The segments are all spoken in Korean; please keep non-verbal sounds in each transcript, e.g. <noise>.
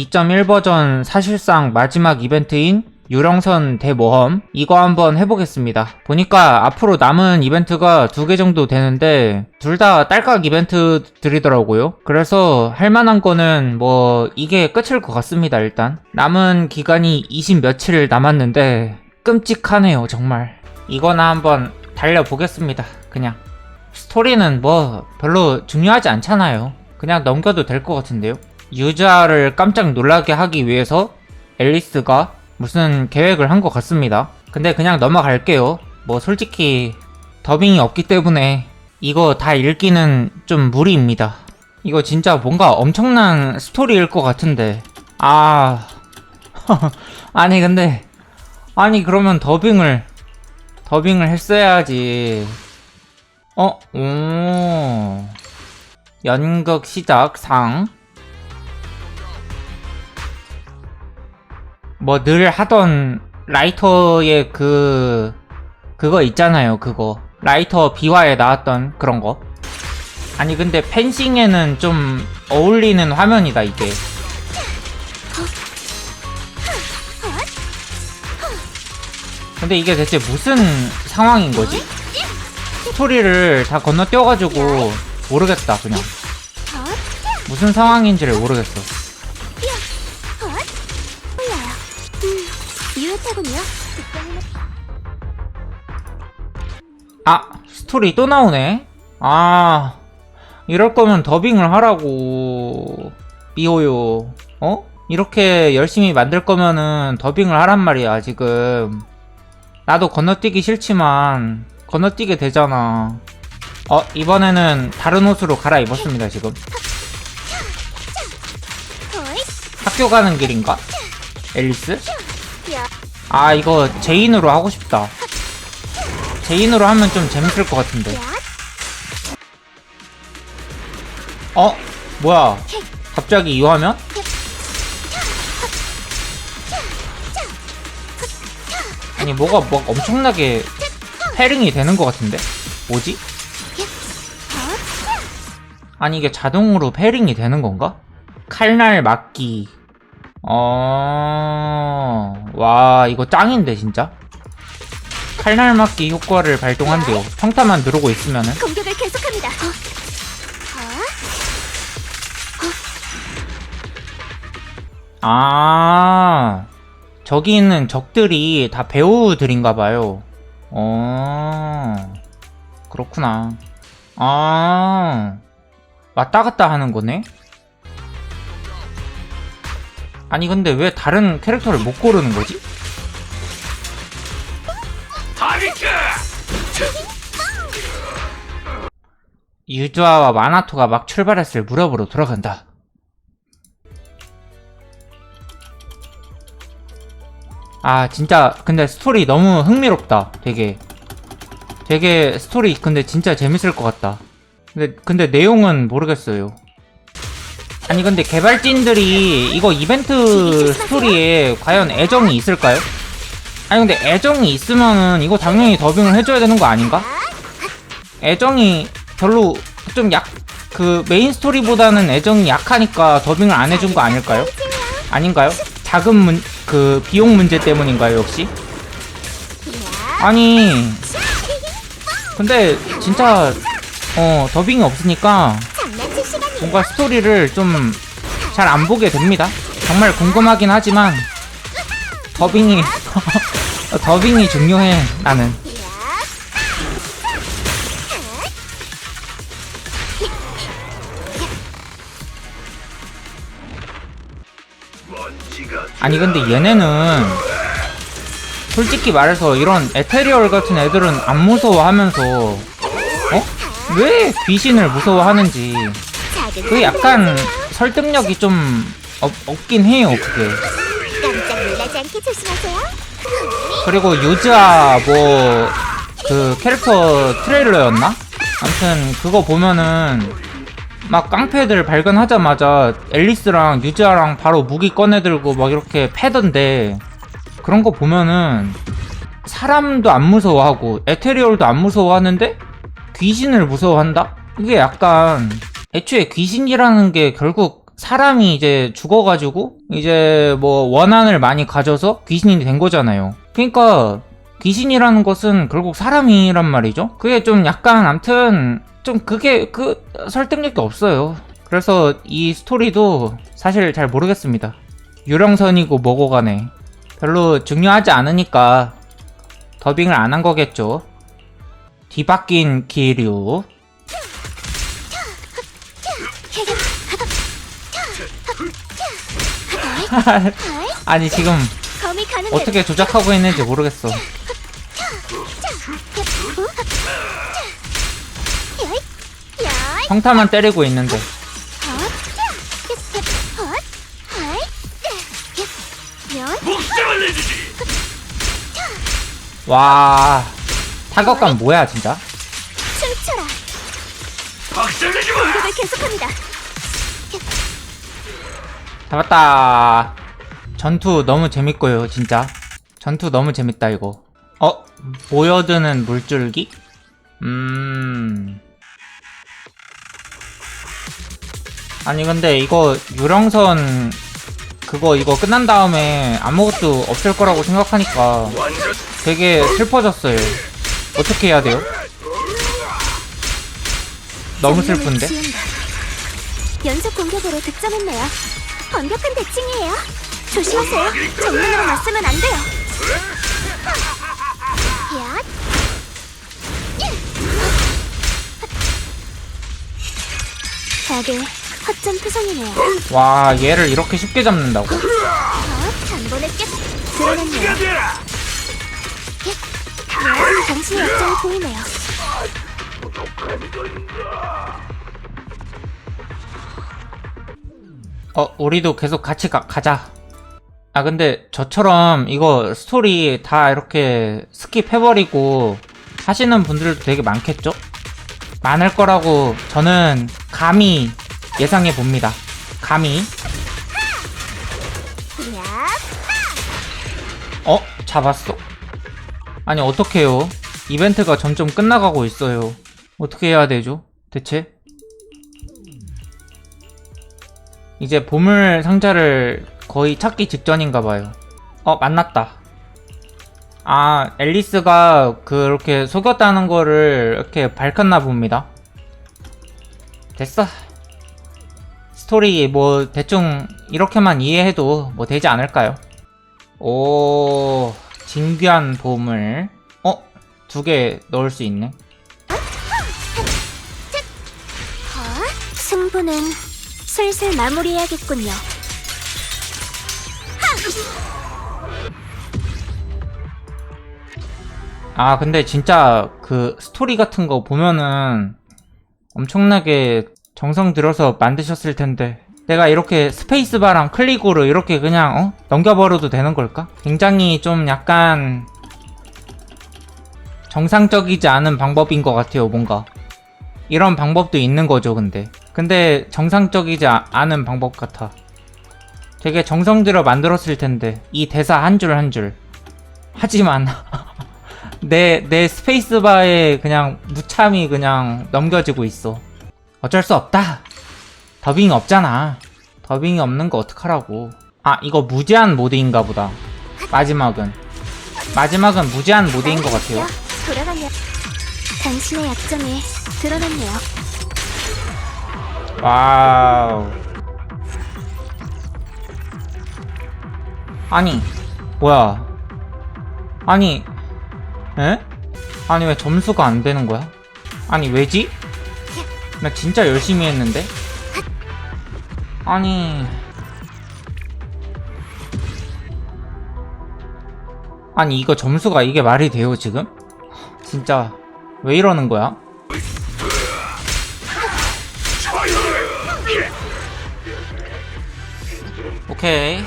2.1 버전 사실상 마지막 이벤트인 유령선 대모험 이거 한번 해보겠습니다. 보니까 앞으로 남은 이벤트가 두 개 정도 되는데 둘 다 딸깍 이벤트들이더라고요. 그래서 할 만한 거는 뭐 이게 끝일 것 같습니다. 일단 남은 기간이 20 며칠 남았는데 끔찍하네요 정말. 이거나 한번 달려보겠습니다. 그냥 스토리는 뭐 별로 중요하지 않잖아요. 그냥 넘겨도 될 것 같은데요. 유저를 깜짝 놀라게 하기 위해서 앨리스가 무슨 계획을 한 것 같습니다. 근데 그냥 넘어갈게요. 뭐 솔직히 더빙이 없기 때문에 이거 다 읽기는 좀 무리입니다. 이거 진짜 뭔가 엄청난 스토리일 것 같은데. 아. <laughs> 아니 근데 아니 그러면 더빙을 더빙을 했어야지. 어? 오. 연극 시작 상. 뭐 늘 하던 라이터의 그 그거 있잖아요. 그거. 라이터 비화에 나왔던 그런 거. 아니 근데 펜싱에는 좀 어울리는 화면이다 이게. 근데 이게 대체 무슨 상황인 거지? 스토리를 다 건너뛰어가지고 모르겠다 그냥 무슨 상황인지를 모르겠어 유효타군요. 아 스토리 또 나오네 아 이럴 거면 더빙을 하라고 미호요 어? 이렇게 열심히 만들 거면은 더빙을 하란 말이야 지금 나도 건너뛰기 싫지만 건너뛰게 되잖아 어 이번에는 다른 옷으로 갈아입었습니다 지금 헐, 학교 가는 길인가? 앨리스? 야, 아 이거 제인으로 하고 싶다 제인으로 하면 좀 재밌을 것 같은데 야, 어? 뭐야 갑자기 이 화면? 아니 뭐가 뭐 엄청나게 패링이 되는 것 같은데? 뭐지? 아니 이게 자동으로 패링이 되는 건가? 칼날 막기 어... 와 이거 짱인데 진짜? 칼날 막기 효과를 발동한대요 평타만 누르고 있으면은 공격을 계속합니다. 어, 아, 저기 있는 적들이 다 배우들인가봐요. 어, 그렇구나. 아, 왔다 갔다 하는 거네? 아니, 근데 왜 다른 캐릭터를 못 고르는 거지? 유주아와 마나토가 막 출발했을 무렵으로 돌아간다. 아 진짜 근데 스토리 너무 흥미롭다 되게 되게 스토리 근데 진짜 재밌을 것 같다 근데 근데 내용은 모르겠어요 아니 근데 개발진들이 이거 이벤트 스토리에 과연 애정이 있을까요? 아니 근데 애정이 있으면은 이거 당연히 더빙을 해줘야 되는 거 아닌가? 애정이 별로 좀 약 그 메인 스토리보다는 애정이 약하니까 더빙을 안 해준 거 아닐까요? 아닌가요? 자금 문, 그 비용 문제 때문인가요 역시? 아니 근데 진짜 어 더빙이 없으니까. 뭔가 스토리를 좀 잘 안 보게 됩니다. 정말 궁금하긴 하지만 더빙이 <laughs> 더빙이 중요해 나는. 아니 근데 얘네는 솔직히 말해서 이런 에테리얼 같은 애들은 안 무서워하면서 어? 왜 귀신을 무서워하는지 그 약간 설득력이 좀 없, 없긴 해요 그게 깜짝 놀라지 않게 조심하세요. 그리고 유즈아 뭐 그 캐릭터 트레일러였나? 아무튼 그거 보면은 막 깡패들 발견하자마자 앨리스랑 유즈아랑 바로 무기 꺼내들고 막 이렇게 패던데 그런 거 보면은 사람도 안 무서워하고 에테리얼도 안 무서워하는데 귀신을 무서워한다? 이게 약간 애초에 귀신이라는 게 결국 사람이 이제 죽어가지고 이제 뭐 원한을 많이 가져서 귀신이 된 거잖아요. 그러니까 귀신이라는 것은 결국 사람이란 말이죠. 그게 좀 약간 암튼 좀 그게 그 설득력이 없어요. 그래서 이 스토리도 사실 잘 모르겠습니다. 유령선이고 뭐고 간에 별로 중요하지 않으니까 더빙을 안 한 거겠죠. 뒤바뀐 기류. 아니 지금 어떻게 조작하고 있는지 모르겠어. 평타만 때리고 있는데. 와 타격감 뭐야 진짜? 춤춰라. 박살내지 마! 공격을 계속합니다. 잡았다. 전투 너무 재밌고요, 진짜. 전투 너무 재밌다, 이거. 어? 모여드는 물줄기? 음. 아니, 근데 이거 유령선 그거 이거 끝난 다음에 아무것도 없을 거라고 생각하니까 되게 슬퍼졌어요. 어떻게 해야 돼요? 너무 슬픈데? 연속 공격으로 득점했네요. 완벽한 대칭이에요. 조심하세요. 정면으로 맞으면 안 돼요. 야. 다들 허점 표정이네요. 와, 얘를 이렇게 쉽게 잡는다고? 어, 단번에 깨 드러났네요. 가자! 네, 당신의 약점이 보이네요. 어, 우리도 계속 같이 가, 가자. 아, 근데 저처럼 이거 스토리 다 이렇게 스킵해버리고 하시는 분들도 되게 많겠죠? 많을 거라고 저는 감히 예상해 봅니다. 감히. 야. 어? 잡았어. 아니, 어떡해요? 이벤트가 점점 끝나가고 있어요. 어떻게 해야 되죠? 대체? 이제 보물 상자를 거의 찾기 직전인가 봐요. 어, 만났다. 아, 앨리스가 그렇게 속였다는 거를 이렇게 밝혔나 봅니다. 됐어. 스토리 뭐 대충 이렇게만 이해해도 뭐 되지 않을까요? 오, 진귀한 보물. 어? 두 개 넣을 수 있네. 어? 승부는 슬슬 마무리해야겠군요. 아, 근데 진짜 그 스토리 같은 거 보면은 엄청나게 정성 들여서 만드셨을 텐데. 내가 이렇게 스페이스바랑 클릭으로 이렇게 그냥 어? 넘겨버려도 되는 걸까? 굉장히 좀 약간 정상적이지 않은 방법인 것 같아요, 뭔가. 이런 방법도 있는 거죠, 근데. 근데 정상적이지 아- 않은 방법 같아. 되게 정성 들여 만들었을 텐데. 이 대사 한 줄 한 줄. 하지만 <laughs> 내, 내 스페이스바에 그냥 무참히 그냥 넘겨지고 있어. 어쩔 수 없다. 더빙이 없잖아. 더빙이 없는 거 어떡하라고. 아, 이거 무제한 모드인가 보다. 마지막은. 마지막은 무제한 모드인 것 같아요. 돌아가면 당신의 약점이 드러났네요. 와우. 아니, 뭐야. 아니, 에? 아니, 왜 점수가 안 되는 거야? 아니, 왜지? 나 진짜 열심히 했는데? 아니. 아니, 이거 점수가 이게 말이 돼요, 지금? 진짜, 왜 이러는 거야? 오케이.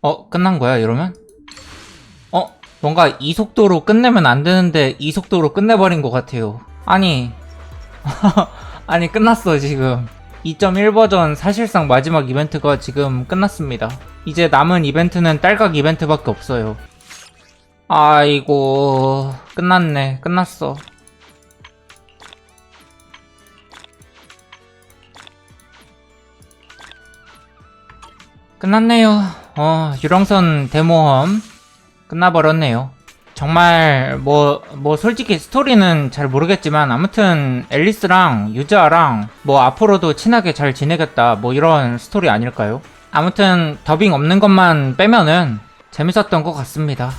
어, 끝난 거야, 이러면? 어, 뭔가 이 속도로 끝내면 안 되는데 이 속도로 끝내버린 것 같아요. 아니, <laughs> 아니, 끝났어, 지금. 2.1 버전 사실상 마지막 이벤트가 지금 끝났습니다. 이제 남은 이벤트는 딸각 이벤트밖에 없어요. 아이고, 끝났네. 끝났어. 끝났네요. 어, 유령선 대모험 끝나버렸네요. 정말 뭐뭐 솔직히 스토리는 잘 모르겠지만 아무튼 앨리스랑 유자랑 뭐 앞으로도 친하게 잘 지내겠다 뭐 이런 스토리 아닐까요? 아무튼 더빙 없는 것만 빼면은 재밌었던 것 같습니다.